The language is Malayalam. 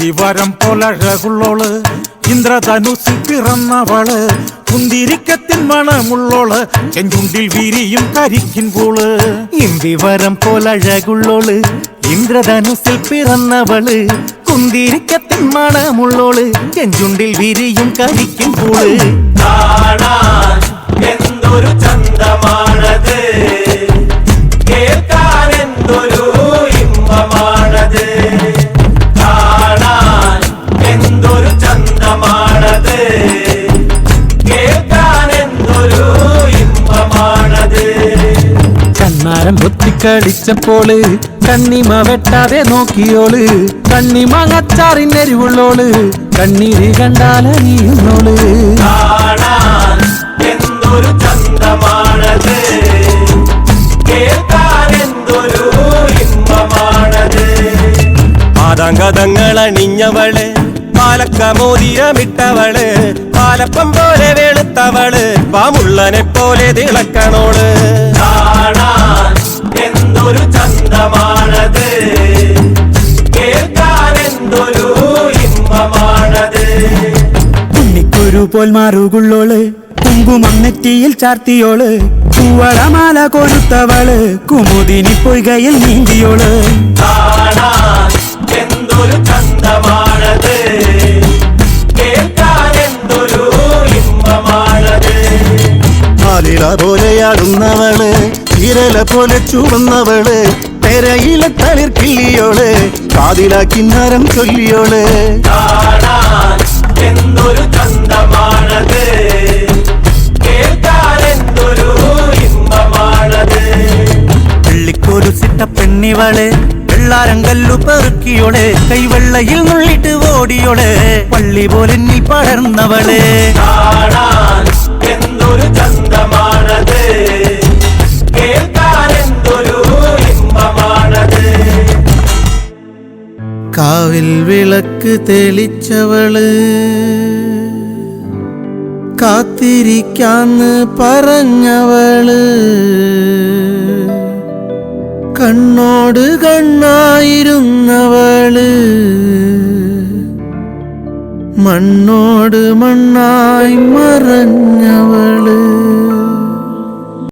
ഇന്ദിവരം പോലഴകുള്ളോൾ ഇന്ദ്രധനുസിൽ പിറന്നവൾ. കുന്തിരിക്കത്തിൻ മണമുള്ളോൾ. ചെഞ്ചുണ്ടിൽ വിരിയും കരിക്കിൻ പൂൾ. ഇന്ദിവരം പോലഴകുള്ളോൾ ഇന്ദ്രധനുസിൽ പിറന്നവൾ. കുന്തിരിക്കത്തിൻ മണമുള്ളോൾ. ചെഞ്ചുണ്ടിൽ വിരിയും കരിക്കിൻ പൂൾ. കാണാൻ പൊത്തിക്കളിച്ചപ്പോൾ കണ്ണിമ വെട്ടാതെ നോക്കിയോൾ കണ്ണിമ കച്ചാറിന്റെ എരിവുള്ളോൾ കണ്ണീര് കണ്ടാലറിയുന്നോൾ ണിഞ്ഞവൾ എന്തൊരു ചന്തമാണത് കേൾക്കാൻ എന്തൊരു ഇമ്പമാണത്. പാദാങ്കതങ്ങൾ അണിഞ്ഞവൾ പാലക്ക മോതിരമിട്ടവൾ പാലപ്പം പോലെ വെളുത്തവൾ പാമുള്ളനെ പോലെ തിളക്കണോൾ. പോൽ മാറുകുള്ളോൾ. കുങ്കുമം നെറ്റിയിൽ ചാർത്തിയോൾ. പൂവളമാല കൊടുത്തവൾ കുമുദിനി പൊയ്കയിൽ നീന്തിയോൾ. എന്തൊരു ചന്തമാണത്. പോലെയാടുന്നവൾ ഇരല പോലെ ചൂടുന്നവൾ തെരയിലെ തളിർക്കിള്ളിയോൾ കാതിലാക്കി നരം ചൊല്ലിയോൾ. പെണ്ണിവൾ വെള്ളാരങ്കല്ലു പെറുക്കിയോളെ കൈവെള്ളയിൽ നുള്ളിട്ട് ഓടിയോളെ പള്ളി പോലെ നീ പടർന്നവളെ എന്തൊരു ചന്തമാണത്? കാവിൽ വിളക്ക് തെളിച്ചവൾ കാത്തിരിക്കാന്ന് പറഞ്ഞവൾ. കണ്ണോട് കണ്ണായിരുന്നവൾ. മണ്ണോട് മണ്ണായി മറഞ്ഞവൾ.